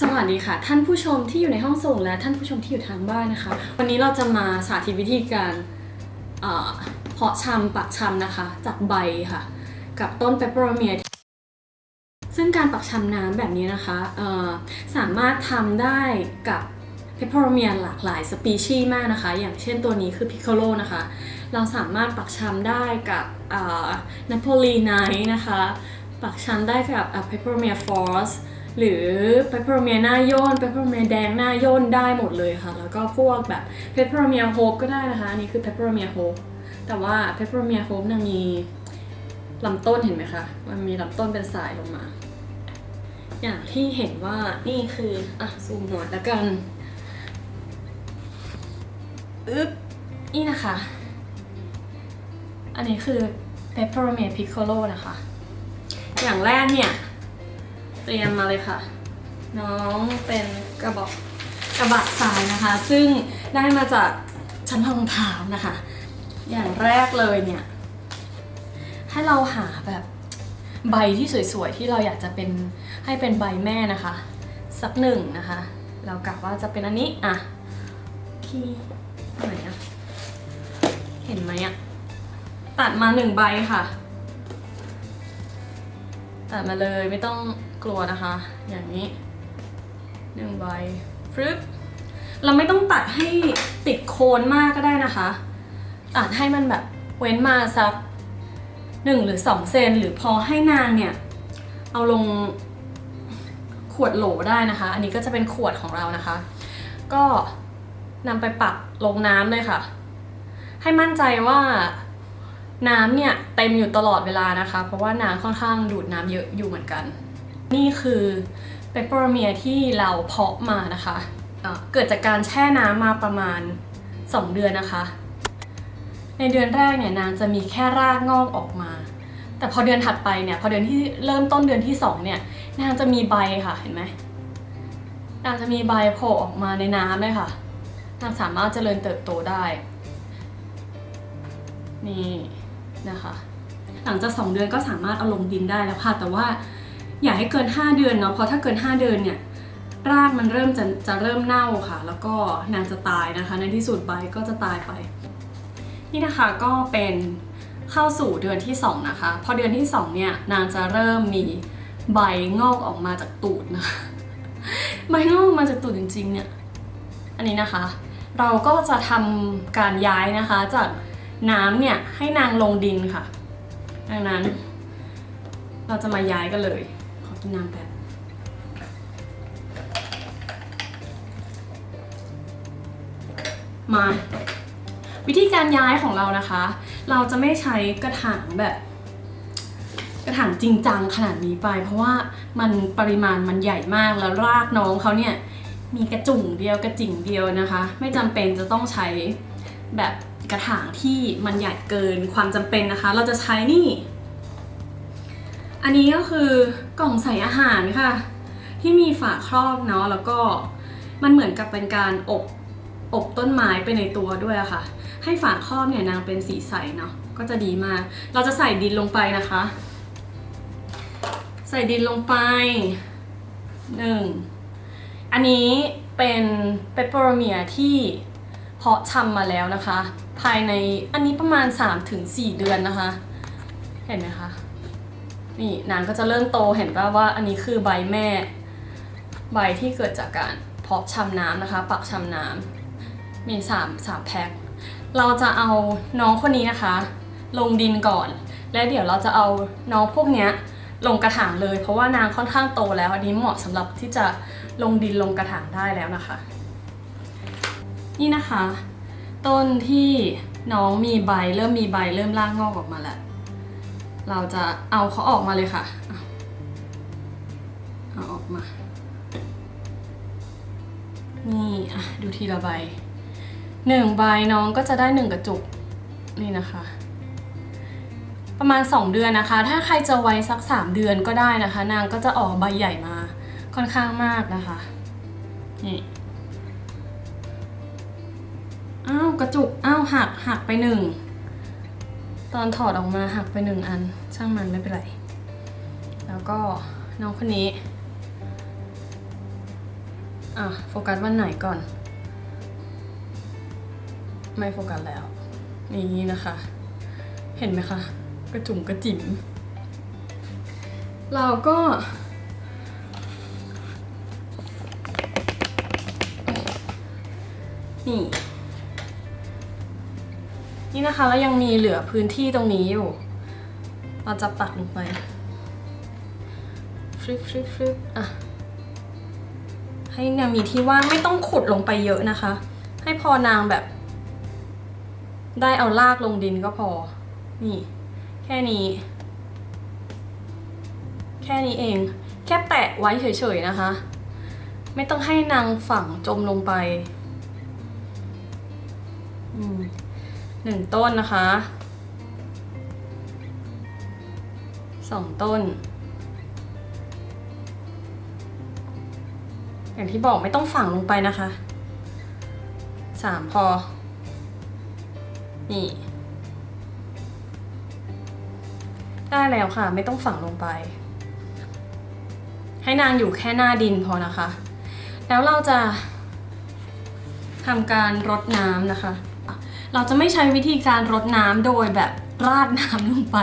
สวัสดีค่ะ ท่านผู้ชมที่อยู่ในห้องส่งและท่านผู้ชมที่อยู่ทางบ้านนะคะ วันนี้เราจะมาสาธิตวิธีการเอ่อเพาะชำปักชำนะคะ จากใบค่ะ กับต้นเปปเปอร์เมียซึ่งการปักชำน้ำแบบนี้นะคะเอ่อสามารถทำได้กับเปปเปอร์เมียหลากหลายสปีชีส์มากนะคะ อย่างเช่นตัวนี้คือพิคโ o นะคะ เราสามารถปักชำได้กับนโปลีไนนะคะ ปักชำได้กับเปปเปอร์เมียฟอส หรือเปปเปอร์เมียหน้าย่นเปปเปอร์เมียแดงหน้าย่นได้หมดเลยค่ะ แล้วก็พวกแบบเปปเปอร์เมียโฮปก็ได้นะคะอันนี้คือเปปเปอร์เมียโฮปแต่ว่าเปปเปอร์เมียโฮปน่ะมีลำต้นเห็นไหมคะ มันมีลำต้นเป็นสายลงมา อย่างที่เห็นว่านี่คืออะซูมหน่อยแล้วกันอึ๊บนี่นะคะ อันนี้คือ p e p p e r m i n t Piccolo นะคะ อย่างแรกเนี่ย เตรียมมาเลยค่ะ น้องเป็นกระบอกกระบะทรายนะคะ ซึ่งได้มาจากชั้นรองเท้านะคะ อย่างแรกเลยเนี่ย ให้เราหาแบบใบที่สวยๆ ที่เราอยากจะเป็นให้เป็นใบแม่นะคะ สักหนึ่งนะคะ เรากะว่าจะเป็นอันนี้อะที่ไหนอะเห็นไหมอะตัดมาหนึ่งใบค่ะ ตัดมาเลยไม่ต้อง กลัวนะคะ อย่างนี้หนึ่งใบฟรึบเราไม่ต้องตัดให้ติดโคนมากก็ได้นะคะ ตัดให้มันแบบเว้นมาสักหนึ่งหรือสองเซนหรือพอให้นางเนี่ย เอาลงขวดโหลได้นะคะ อันนี้ก็จะเป็นขวดของเรานะคะ ก็นำไปปักลงน้ำเลยค่ะ ให้มั่นใจว่าน้ำเนี่ยเต็มอยู่ตลอดเวลานะคะ เพราะว่าน้ำค่อนข้างดูดน้ำเยอะอยู่เหมือนกัน นี่คือเปปเปอร์เมียที่เราเพาะมานะคะเอ่อเกิดจากการแช่น้ำมาประมาณ 2 เดือนนะคะ ในเดือนแรกเนี่ยนางจะมีแค่รากงอกออกมา แต่พอเดือนถัดไปเนี่ยพอเดือนที่เริ่มต้นเดือนที่2เนี่ยนางจะมีใบค่ะเห็นไหมนางจะมีใบโผล่ออกมาในน้ำเลยค่ะนางสามารถเจริญเติบโตได้นี่นะคะ หลังจาก 2 เดือนก็สามารถเอาลงดินได้แล้วค่ะ แต่ว่า อย่าให้เกิน 5 เดือนเนาะเพราะถ้าเกิน 5 เดือนเนี่ยรากมันเริ่มจะจะเริ่มเน่าค่ะ แล้วก็นางจะตายนะคะ ในที่สุดใบก็จะตายไป นี่นะคะก็เป็นเข้าสู่เดือนที่ 2 นะคะ พอเดือนที่ 2 เนี่ยนางจะเริ่มมีใบงอกออกมาจากตูดนะคะใบงอกมาจากตูดจริง ๆ เนี่ย อันนี้นะคะ เราก็จะทำการย้ายนะคะจากน้ำเนี่ยให้นางลงดินค่ะ ดังนั้น เราจะมาย้ายกันเลย กินน้ำแป๊บมา วิธีการย้ายของเรานะคะ เราจะไม่ใช้กระถางแบบ กระถางจริงจังขนาดนี้ไป เพราะว่ามันปริมาณมันใหญ่มากแล้วรากน้องเขาเนี่ยมีกระจุ่งเดียวกระจิ่งเดียวนะคะ ไม่จำเป็นจะต้องใช้แบบกระถางที่มันใหญ่เกินความจำเป็นนะคะ เราจะใช้นี่ อันนี้ก็คือกล่องใส่อาหารค่ะ ที่มีฝาครอบเนาะแล้วก็มันเหมือนกับเป็นการอบอบต้นไม้ไปในตัวด้วยอะค่ะ ให้ฝาครอบเนี่ยนางเป็นสีใสเนาะก็จะดีมาก เราจะใส่ดินลงไปนะคะ ใส่ดินลงไปหนึ่งอันนี้เป็นเปปเปอร์เมียที่เพาะชำมาแล้วนะคะ ภายในอันนี้ประมาณ 3-4 เดือนนะคะ เห็นไหมคะ นี่นางก็จะเริ่มโตเห็นป่ะว่าอันนี้คือใบแม่ ใบที่เกิดจากการเพาะชำน้ำนะคะ ปักชำน้ำมี3 3แพ็คเราจะเอาน้องคนนี้นะคะ ลงดินก่อน และเดี๋ยวเราจะเอาน้องพวกเนี้ยลงกระถางเลย เพราะว่านางค่อนข้างโตแล้ว อันนี้เหมาะสำหรับที่จะลงดินลงกระถางได้แล้วนะคะ นี่นะคะ ต้นที่น้องมีใบเริ่มมีใบเริ่มร่างงอกออกมาแล้ว เราจะเอาเขาออกมาเลยค่ะ เอาอออกมา นี่อะดูทีละใบหนึ่งใบน้องก็จะได้หนึ่งกระจุก นี่นะคะ ประมาณ 2 เดือนนะคะ ถ้าใครจะไว้สัก 3 เดือนก็ได้นะคะ นางก็จะออกใบใหญ่มาค่อนข้างมากนะคะ นี่อ้าวกระจุกอ้าวหักหักไปหนึ่ง ตอนถอดออกมาหักไปหนึ่งอัน ช่างมันไม่เป็นไร แล้วก็น้องคนนี้ อะ โฟกัสวันไหนก่อน ไม่โฟกัสแล้ว นี่นะคะ เห็นไหมคะ กระจุ่มกระจิ๋มเราก็นี่ นี่นะคะแล้วยังมีเหลือพื้นที่ตรงนี้อยู่ เราจะปักลงไปฟลิปฟลิปฟลิปอะ ให้นางมีที่ว่างไม่ต้องขุดลงไปเยอะนะคะ ให้พอนางแบบ ได้เอาลากลงดินก็พอ นี่ แค่นี้ แค่นี้เอง แค่แปะไว้เฉยๆนะคะ ไม่ต้องให้นางฝังจมลงไป อืม หนึ่งต้นนะคะสองต้น อย่างที่บอกไม่ต้องฝังลงไปนะคะสามพอ นี่ ได้แล้วค่ะ ไม่ต้องฝังลงไป ให้นางอยู่แค่หน้าดินพอนะคะ แล้วเราจะทำการรดน้ำนะคะ เราจะไม่ใช้วิธีการรดน้ำโดยแบบราดน้ำลงไป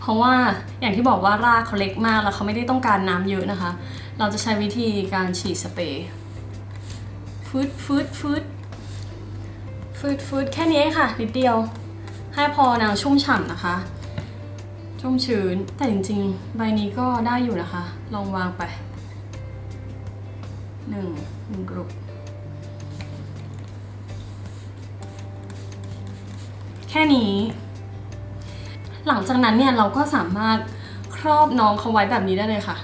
เพราะว่าอย่างที่บอกว่ารากเขาเล็กมากแล้วเขาไม่ได้ต้องการน้ำเยอะนะคะ เราจะใช้วิธีการฉีดสเปรย์ฟืดฟืดฟืดฟืดฟืดแค่นี้ค่ะนิดเดียว ให้พอนางชุ่มฉ่ำนะคะ ชุ่มชื้นแต่จริงๆ ใบนี้ก็ได้อยู่นะคะ ลองวางไปหนึ่งหนึ่งกรุป ค่นี้ หลังจากนั้นเนี่ยเราก็สามารถครอบน้องเขาไว้แบบนี้ได้เลยค่ะ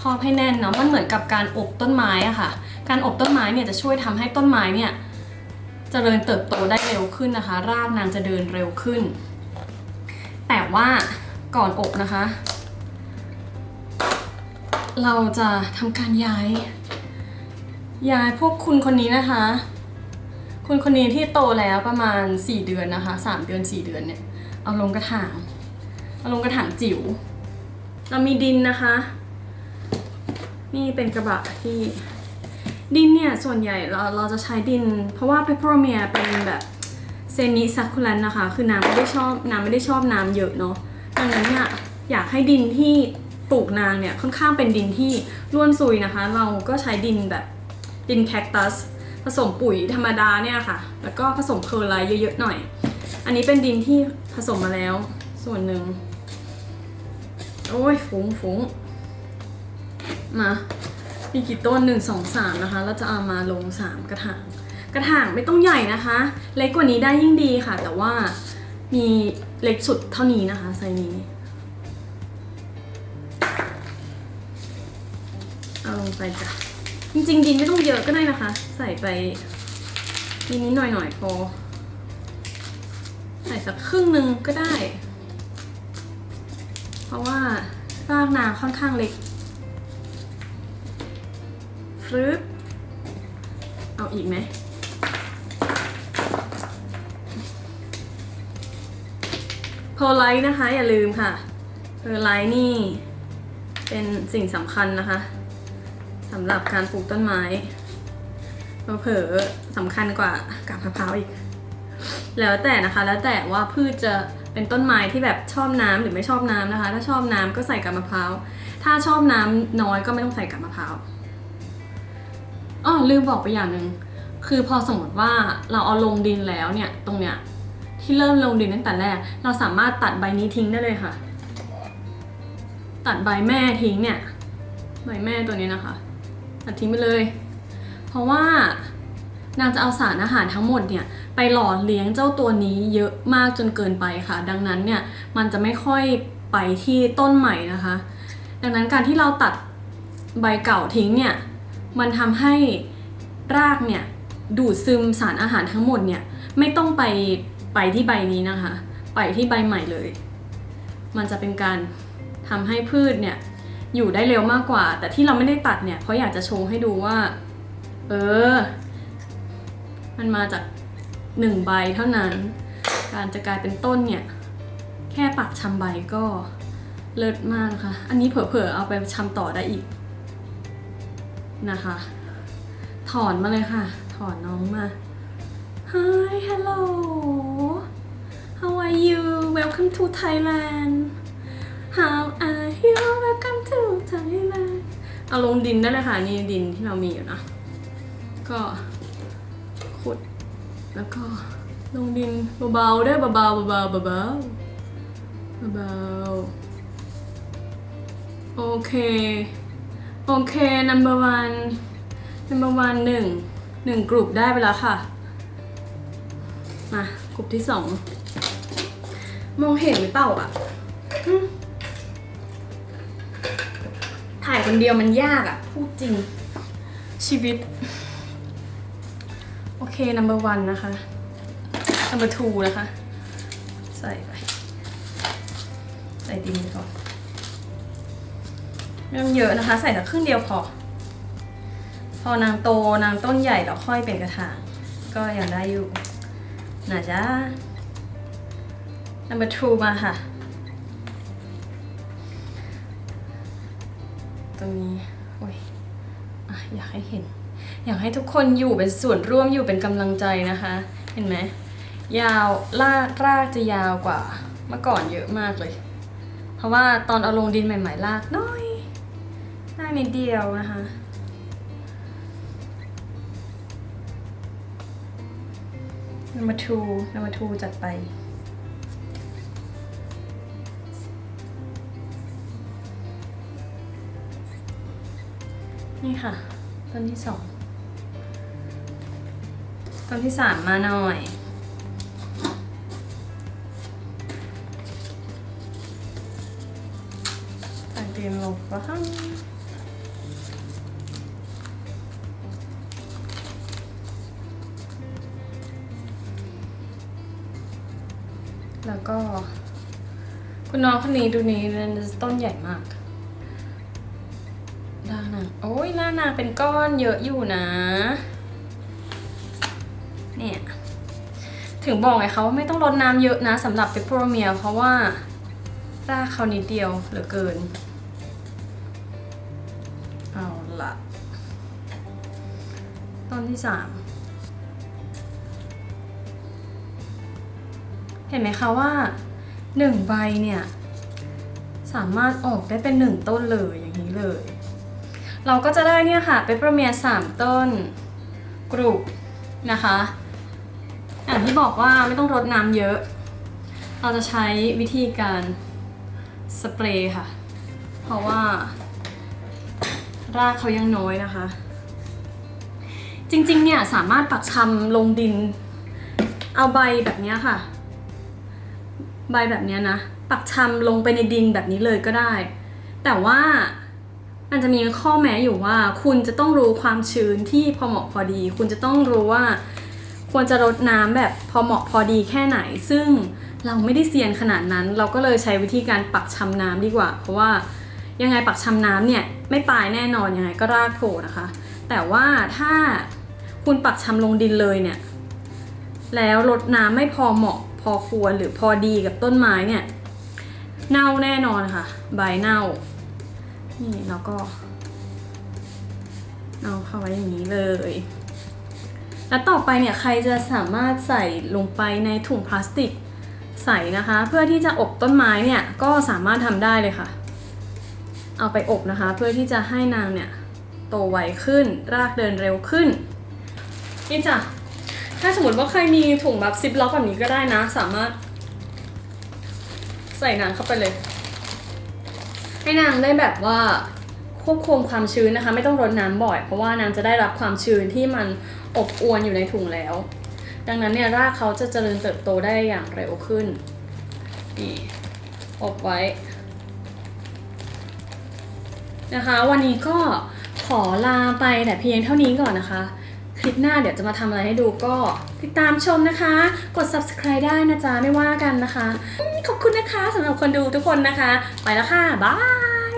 ครอบให้แน่นเนาะมันเหมือนกับการอบต้นไม้อะค่ะ การอบต้นไม้เนี่ยจะช่วยทำให้ต้นไม้เนี่ยเจริญเติบโตได้เร็วขึ้นนะคะ รากนางจะเดินเร็วขึ้น แต่ว่าก่อนอบนะคะ เราจะทำการย้าย ย้ายพวกคุณคนนี้นะคะ คุณคนนี้ที่โตแล้วประมาณ 4 เดือนนะคะ 3 เดือน 4 เดือนเนี่ย เอาลงกระถาง เอาลงกระถางจิ๋ว เรามีดินนะคะ นี่เป็นกระบะที่ดินเนี่ย ส่วนใหญ่เราเราจะใช้ดิน เพราะว่าเพปโรเมียเป็นแบบเซมิซักคูลันนะคะ คือน้ำไม่ได้ชอบน้ำไม่ได้ชอบน้ำเยอะเนาะดังนั้นเนี่ยอยากให้ดินที่ปลูกนางเนี่ยค่อนข้างเป็นดินที่ร่วนซุยนะคะ เราก็ใช้ดินแบบดินแคคตัส ผสมปุ๋ยธรรมดาเนี่ยค่ะ แล้วก็ผสมเพอร์ไลท์เยอะๆหน่อย อันนี้เป็นดินที่ผสมมาแล้ว ส่วนหนึ่ง โอ้ยฟุ้งฟุ้งมามีกี่ต้นหนึ่งสองสามนะคะ เราจะเอามาลงสามกระถาง กระถางไม่ต้องใหญ่นะคะ เล็กกว่านี้ได้ยิ่งดีค่ะ แต่ว่ามีเล็กสุดเท่านี้นะคะไซนี้เอาลงไปจ้ะ จริงๆดินไม่ต้องเยอะก็ได้นะคะ ใส่ไปนิดๆหน่อยๆพอ ใส่สักครึ่งหนึ่งก็ได้ เพราะว่ารากนาค่อนข้างเล็กฟรึบเอาอีกไหมเพอร์ไลท์นะคะ อย่าลืมค่ะเพอร์ไลท์นี่ เป็นสิ่งสำคัญนะคะำหรับการปลูกต้นไม้เผลอสำคัญกว่ากับมะพร้าวอีก แล้วแต่นะคะ แล้วแต่ว่าพืชจะเป็นต้นไม้ที่แบบชอบน้ำหรือไม่ชอบน้ำนะคะ ถ้าชอบน้ำก็ใส่กับมะพร้าว ถ้าชอบน้ำน้อยก็ไม่ต้องใส่กับมะพร้าวอ๋อลืมบอกไปอย่างหนึ่งคือพอสมมติว่าเราเอาลงดินแล้วเนี่ยตรงเนี้ยที่เริ่มลงดินตั้งแต่แรก เราสามารถตัดใบนี้ทิ้งได้เลยค่ะ ตัดใบแม่ทิ้งเนี่ยใบแม่ตัวนี้นะคะ ตัดทิ้งไปเลย เพราะว่านางจะเอาสารอาหารทั้งหมดเนี่ยไปหล่อเลี้ยงเจ้าตัวนี้เยอะมากจนเกินไปค่ะ ดังนั้นเนี่ยมันจะไม่ค่อยไปที่ต้นใหม่นะคะ ดังนั้นการที่เราตัดใบเก่าทิ้งเนี่ยมันทำให้รากเนี่ยดูดซึมสารอาหารทั้งหมดเนี่ยไม่ต้องไปไปที่ใบนี้นะคะ ไปที่ใบใหม่เลย มันจะเป็นการทำให้พืชเนี่ย อยู่ได้เร็วมากกว่า แต่ที่เราไม่ได้ตัดเนี่ยเพราะอยากจะโชว์ให้ดูว่า เออ มันมาจากหนึ่งใบเท่านั้น การจะกลายเป็นต้นเนี่ย แค่ปักชำใบก็เลิศมากนะคะ อันนี้เผลอๆเอาไปชำต่อได้อีกนะคะ ถอนมาเลยค่ะ ถอนน้องมา Hi hello how are you welcome to Thailand how are you welcome to Thailand เอาลงดินได้เลยค่ะ นี่ดินที่เรามีอยู่นะ ก็ขุด แล้วก็ลงดินเบาๆได้เบาๆเบาๆเบาๆเบาๆโอเค โอเค number one number one หนึ่งหนึ่งกลุ่มได้ไปแล้วค่ะ มากลุ่มที่สองมองเห็นหรือเปล่าอะ ถ่ายคนเดียวมันยากอะพูดจริง ชีวิต โอเค number one นะคะ number two นะคะ ใส่ไป ใส่ดินไปก่อนไม่ต้องเยอะนะคะ ใส่สักครึ่งเดียวพอ พอนางโตนางต้นใหญ่แล้วค่อยเป็นกระถาง ก็ยังได้อยู่นะจ๊ะ number two มาค่ะ ตรงนี้โอ้ยอะอยากให้เห็น อยากให้ทุกคนอยู่เป็นส่วนร่วมอยู่เป็นกำลังใจนะคะ เห็นไหมยาวลากรากจะยาวกว่าเมื่อก่อนเยอะมากเลย เพราะว่าตอนเอาลงดินใหม่ ๆ ลากน้อยลากนิดเดียวนะคะ number two number two จัดไป นี่ค่ะ ต้นที่สอง ต้นที่สามมาหน่อย ใส่เดินลงไปข้างแล้วก็ คุณน้องคนนี้ดูนี้ต้นใหญ่มาก นางโอ้ยล่านางเป็นก้อนเยอะอยู่นะ เนี่ย ถึงบอกไงเขาว่าไม่ต้องรดน้ำเยอะนะสำหรับเปปโปรเมียเพราะว่ารากเขานิดเดียวเหลือเกิน เอาละต้นที่สามเห็นไหมคะว่าหนึ่งใบเนี่ย สามารถออกได้เป็นหนึ่งต้นเลยอย่างนี้เลย เราก็จะได้เนี่ยค่ะเปปเปอร์เมียสามต้น กรุบนะคะอย่างที่บอกว่าไม่ต้องรดน้ำเยอะ เราจะใช้วิธีการสเปรย์ค่ะ เพราะว่ารากเขายังน้อยนะคะ จริงๆเนี่ยสามารถปักชำลงดิน เอาใบแบบนี้ค่ะ ใบแบบนี้นะ ปักชำลงไปในดินแบบนี้เลยก็ได้ แต่ว่า มันจะมีข้อแม้อยู่ว่า คุณจะต้องรู้ความชื้นที่พอเหมาะพอดี คุณจะต้องรู้ว่า ควรจะรดน้ำแบบพอเหมาะพอดีแค่ไหน ซึ่งเราไม่ได้เซียนขนาดนั้น เราก็เลยใช้วิธีการปักชำน้ำดีกว่า เพราะว่ายังไงปักชำน้ำเนี่ยไม่ปายแน่นอนยังไงก็รากโผล่นะคะ แต่ว่าถ้าคุณปักชำลงดินเลยเนี่ยแล้วรดน้ำไม่พอเหมาะพอควรหรือพอดีกับต้นไม้เนี่ยเน่าแน่นอนค่ะ ใบเน่า นี่แล้วก็เอาเข้าไว้อย่างนี้เลย แล้วต่อไปเนี่ยใครจะสามารถใส่ลงไปในถุงพลาสติกใส่นะคะ เพื่อที่จะอบต้นไม้เนี่ยก็สามารถทำได้เลยค่ะ เอาไปอบนะคะ เพื่อที่จะให้นางเนี่ยโตไวขึ้น รากเดินเร็วขึ้นนี่จ้ะถ้าสมมติว่าใครมีถุงแบบซิปล็อกแบบนี้ก็ได้นะ สามารถใส่นางเข้าไปเลย ให้นางได้แบบว่าควบคุมความชื้นนะคะ ไม่ต้องรดน้ำบ่อย เพราะว่านางจะได้รับความชื้นที่มันอบอวนอยู่ในถุงแล้ว ดังนั้นเนี่ยรากเขาจะเจริญเติบโตได้อย่างเร็วขึ้นนี่อบไว้นะคะ วันนี้ก็ขอลาไปแต่เพียงเท่านี้ก่อนนะคะ ลิปหน้าเดี๋ยวจะมาทำอะไรให้ดูก็ติดตามชมนะคะ กด subscribe ได้นะจ๊ะ ไม่ว่ากันนะคะ ขอบคุณนะคะสำหรับคนดูทุกคนนะคะ ไปแล้วค่ะ บาย